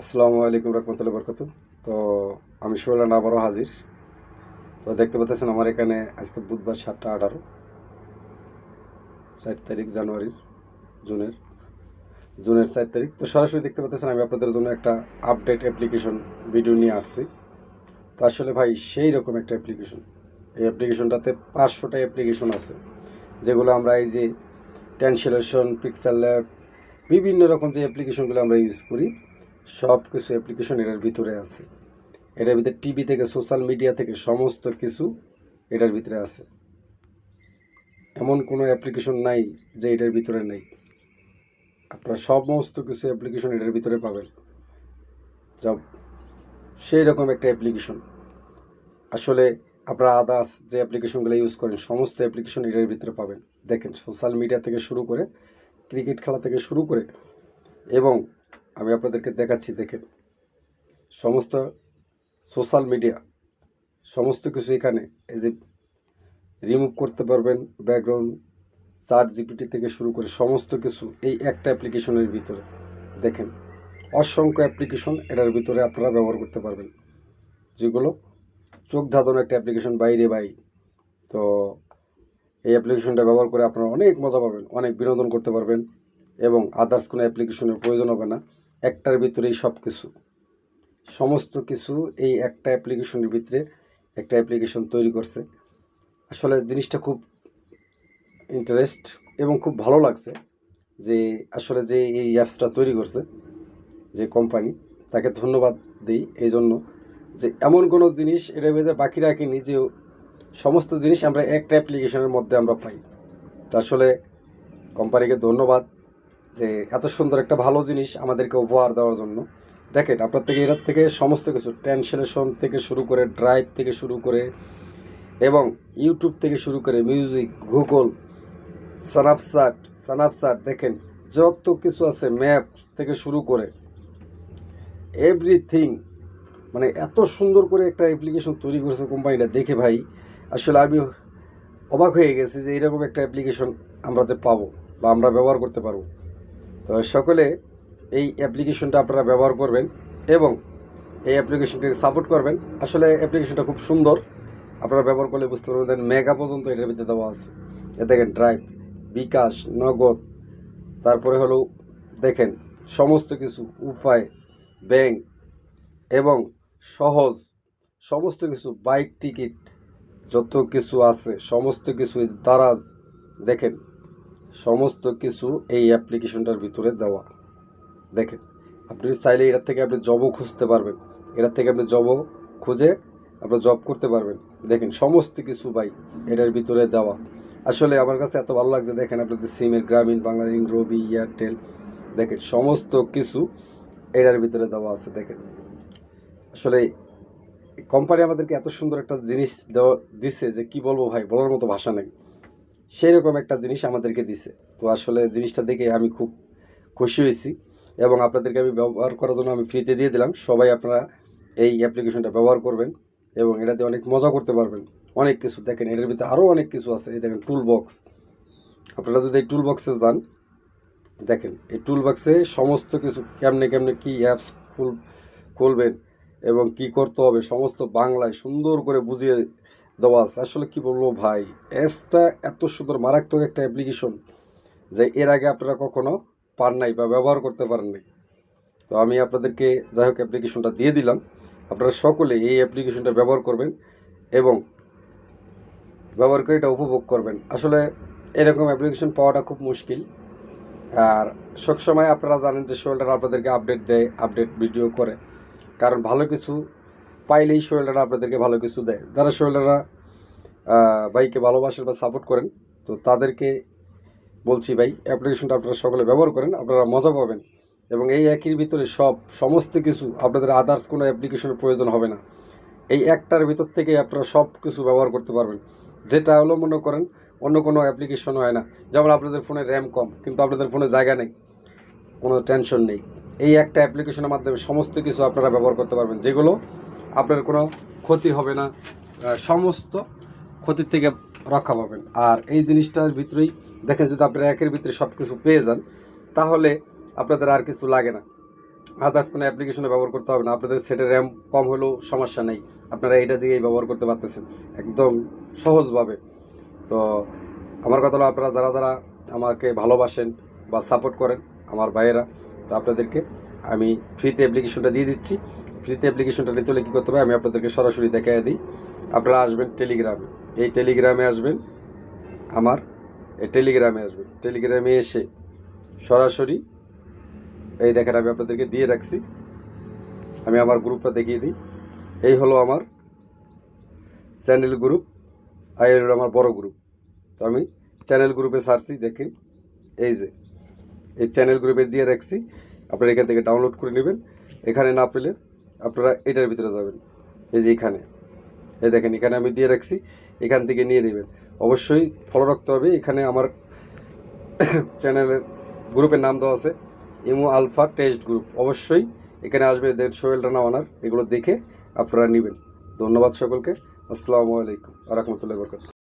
আসসালামু আলাইকুম রহমতুল্লাহ বরকত তো আমি সোহেলান আবারও হাজির। তো দেখতে পাচ্ছেন আমার এখানে আজকে বুধবার সাতটা আঠারো, চার তারিখ জানুয়ারির জুনের জুনের চার তারিখ। তো সরাসরি দেখতে পাচ্ছেন আমি আপনাদের জন্য একটা আপডেট অ্যাপ্লিকেশন ভিডিও নিয়ে আসছি। তো আসলে ভাই সেই রকম একটা অ্যাপ্লিকেশন। এই অ্যাপ্লিকেশনটাতে পাঁচশোটা অ্যাপ্লিকেশন আছে, যেগুলো আমরা এই যে ট্যান্সলেশন পিকচার ল্যাব, বিভিন্ন রকম যে অ্যাপ্লিকেশনগুলো আমরা ইউজ করি সব কিছু অ্যাপ্লিকেশন এটার ভিতরে আছে। এটার ভিতরে টিভি থেকে সোশ্যাল মিডিয়া থেকে সমস্ত কিছু এটার ভিতরে আছে। এমন কোনো অ্যাপ্লিকেশন নাই যে এটার ভিতরে নেই। আপনারা সমস্ত কিছু অ্যাপ্লিকেশন এটার ভিতরে পাবেন। যা সেই রকম একটা অ্যাপ্লিকেশন আসলে আপনারা আদার্স যে অ্যাপ্লিকেশনগুলো ইউজ করেন, সমস্ত অ্যাপ্লিকেশন এটার ভিতরে পাবেন। দেখেন সোশ্যাল মিডিয়া থেকে শুরু করে ক্রিকেট খেলা থেকে শুরু করে, এবং আমি আপনাদেরকে দেখাচ্ছি, দেখেন। সমস্ত সোশ্যাল মিডিয়া, সমস্ত কিছু এখানে, এই যে রিমুভ করতে পারবেন ব্যাকগ্রাউন্ড চার জিপিটি থেকে শুরু করে সমস্ত কিছু এই একটা অ্যাপ্লিকেশনের ভিতরে। দেখেন, অসংখ্য অ্যাপ্লিকেশন এটার ভিতরে আপনারা ব্যবহার করতে পারবেন। যেগুলো চোখ ধাঁধানো একটা অ্যাপ্লিকেশন বাইরে বাই তো এই অ্যাপ্লিকেশনটা ব্যবহার করে আপনারা অনেক মজা পাবেন, অনেক বিনোদন করতে পারবেন এবং আদার্স কোনো অ্যাপ্লিকেশনের প্রয়োজন হবে না। একটার ভিতরেই সব কিছু সমস্ত কিছু এই একটা অ্যাপ্লিকেশনের ভিতরে একটা অ্যাপ্লিকেশন তৈরি করছে। আসলে জিনিসটা খুব ইন্টারেস্ট এবং খুব ভালো লাগছে যে আসলে যে এই অ্যাপসটা তৈরি করছে, যে কোম্পানি তাকে ধন্যবাদ দিই এই জন্য যে এমন কোনো জিনিস এটা ভিতরে বাকি রাখিনি যে সমস্ত জিনিস আমরা একটা অ্যাপ্লিকেশনের মধ্যে আমরা পাই। আসলে কোম্পানিকে ধন্যবাদ যে এত সুন্দর একটা ভালো জিনিস আমাদেরকে উপহার দেওয়ার জন্য। দেখেন, আপনার থেকে এটার থেকে সমস্ত কিছু, ট্রান্সলেশন থেকে শুরু করে, ড্রাইভ থেকে শুরু করে এবং ইউটিউব থেকে শুরু করে মিউজিক, গুগল, সানাপসাট সানাপসাট, দেখেন, যত কিছু আছে ম্যাপ থেকে শুরু করে এভরিথিং মানে এত সুন্দর করে একটা অ্যাপ্লিকেশন তৈরি করেছে কোম্পানিটা দেখে ভাই, আসলে আমি অবাক হয়ে গেছি যে এরকম একটা অ্যাপ্লিকেশন আমরা যে পাবো বা আমরা ব্যবহার করতে পারব। তো সকলে এই অ্যাপ্লিকেশনটা আপনারা ব্যবহার করবেন এবং এই অ্যাপ্লিকেশনটিকে সাপোর্ট করবেন। আসলে অ্যাপ্লিকেশনটা খুব সুন্দর। আপনারা ব্যবহার করলে বুঝতে পারবেন দেখেন মেগা পর্যন্ত এটার ভিতরে দেওয়া আছে। এ দেখেন ড্রাইভ বিকাশ, নগদ। তারপরে হলো দেখেন সমস্ত কিছু, উপায় ব্যাংক এবং সহজ সমস্ত কিছু বাইক টিকিট যত কিছু আছে, সমস্ত কিছু দারাজ। দেখেন সমস্ত কিছু এই অ্যাপ্লিকেশনটার ভিতরে দেওয়া। দেখেন, আপনি চাইলে এটার থেকে আপনি জবও খুঁজতে পারবেন। এটার থেকে আপনি জবও খুঁজে আপনার জব করতে পারবেন। দেখেন, সমস্ত কিছু ভাই এটার ভিতরে দেওয়া। আসলে আমার কাছে এত ভালো লাগছে, দেখেন আপনাদের সিমের গ্রামীণ বাংলালিংক রবি, এয়ারটেল। দেখেন, সমস্ত কিছু এটার ভিতরে দেওয়া আছে, দেখেন। আসলে কোম্পানি আমাদেরকে এত সুন্দর একটা জিনিস দেওয়া দিছে যে কি বলব ভাই, বলার মতো ভাষা নেই। সেই রকম একটা জিনিস আমাদেরকে দিছে। তো আসলে জিনিসটা দেখে আমি খুব খুশি হয়েছি এবং আপনাদেরকে আমি ব্যবহার করার জন্য আমি ফ্রিতে দিয়ে দিলাম। সবাই আপনারা এই অ্যাপ্লিকেশনটা ব্যবহার করবেন এবং এটাতে অনেক মজা করতে পারবেন। অনেক কিছু দেখেন, এটার ভিতরে আরও অনেক কিছু আছে। এই দেখেন টুল বক্স আপনারা যদি এই টুল বক্সে যান, দেখেন এই টুল বক্সে সমস্ত কিছু কেমনে কেমনে কী অ্যাপস খুল, খুলবেন এবং কি করতে হবে, সমস্ত বাংলায় সুন্দর করে বুঝিয়ে দেওয়া আসলে কি বলব ভাই অ্যাপসটা এত সুন্দর, মারাত্মক একটা অ্যাপ্লিকেশন যে এর আগে আপনারা কখনো পান নাই বা ব্যবহার করতে পারেন নাই তো আমি আপনাদেরকে যাই হোক অ্যাপ্লিকেশনটা দিয়ে দিলাম। আপনারা সকলে এই অ্যাপ্লিকেশনটা ব্যবহার করবেন এবং ব্যবহার করে এটা উপভোগ করবেন। আসলে এরকম অ্যাপ্লিকেশন পাওয়াটা খুব মুশকিল। আর সবসময় আপনারা জানেন যে শোল্ডার আপনাদেরকে আপডেট দেয় আপডেট ভিডিও করে। কারণ ভালো কিছু পাইলেই শোল্ডার আপনাদেরকে ভালো কিছু দেয়। যারা শোল্ডাররা ভাইকে ভালোবাসেন বা সাপোর্ট করেন, তো তাদেরকে বলছি ভাই অ্যাপ্লিকেশনটা আপনারা সকলে ব্যবহার করেন, আপনারা মজা পাবেন। এবং এই একই ভিতরে সব, সমস্ত কিছু আপনাদের আদার্স কোনো অ্যাপ্লিকেশনের প্রয়োজন হবে না। এই একটার ভিতর থেকে আপনারা সব কিছু ব্যবহার করতে পারবেন। যেটা হলো মনে করেন, অন্য কোনো অ্যাপ্লিকেশন হয় না। যেমন আপনাদের ফোনে র্যাম কম, কিন্তু আপনাদের ফোনে জায়গা নেই, কোনো টেনশন নেই। এই একটা অ্যাপ্লিকেশনের মাধ্যমে সমস্ত কিছু আপনারা ব্যবহার করতে পারবেন। যেগুলো আপনার কোনো ক্ষতি হবে না। সমস্ত ক্ষতির থেকে রক্ষা পাবেন। আর এই জিনিসটার ভিতরেই দেখেন যদি আপনারা একের ভিতরে সব কিছু পেয়ে যান, তাহলে আপনাদের আর কিছু লাগে না। আদার্স কোনো অ্যাপ্লিকেশনে ব্যবহার করতে হবে না। আপনাদের সেটের র্যাম কম হলেও সমস্যা নেই। আপনারা এটা দিয়েই ব্যবহার করতে পারতেছেন, একদম সহজভাবে। তো আমার কথা হলো, আপনারা যারা যারা আমাকে ভালোবাসেন বা সাপোর্ট করেন, আমার ভাইয়েরা, তো আপনাদেরকে আমি ফ্রিতে অ্যাপ্লিকেশনটা দিয়ে দিচ্ছি। ফ্রিতে অ্যাপ্লিকেশনটা নিতে হলে কী করতে হবে? আমি আপনাদেরকে সরাসরি দেখাই দিই। আপনারা আসবেন টেলিগ্রামে এই টেলিগ্রামে আসবেন। আমার এই টেলিগ্রামে আসবেন। টেলিগ্রামে এসে সরাসরি এই দেখেন, আমি আপনাদেরকে দিয়ে রাখছি। আমি আমার গ্রুপটা দেখিয়ে দিই। এই হলো আমার চ্যানেল গ্রুপ আর এই হলো আমার বড় গ্রুপ তো আমি চ্যানেল গ্রুপে সারছি দেখেন এই যে, এই চ্যানেল গ্রুপে দিয়ে রাখছি। আপনারা এখান থেকে ডাউনলোড করে নেবেন। এখানে না পেলে আপনারা এটার ভিতরে যাবেন। এই যে এখানে। এই দেখেন, এখানে আমি দিয়ে রাখছি। এখান থেকে নিয়ে নেবেন। অবশ্যই ফলো রাখতে হবে। এখানে আমার চ্যানেলের গ্রুপের নাম দেওয়া আছে। ইমো আলফা টেস্ট গ্রুপ অবশ্যই এখানে আসবে। দেড় সোহেল রানা ওনার। এগুলো দেখে আপনারা নেবেন। ধন্যবাদ সকলকে। আসসালামু আলাইকুম। আ রহমতুল্লাহ বরকাত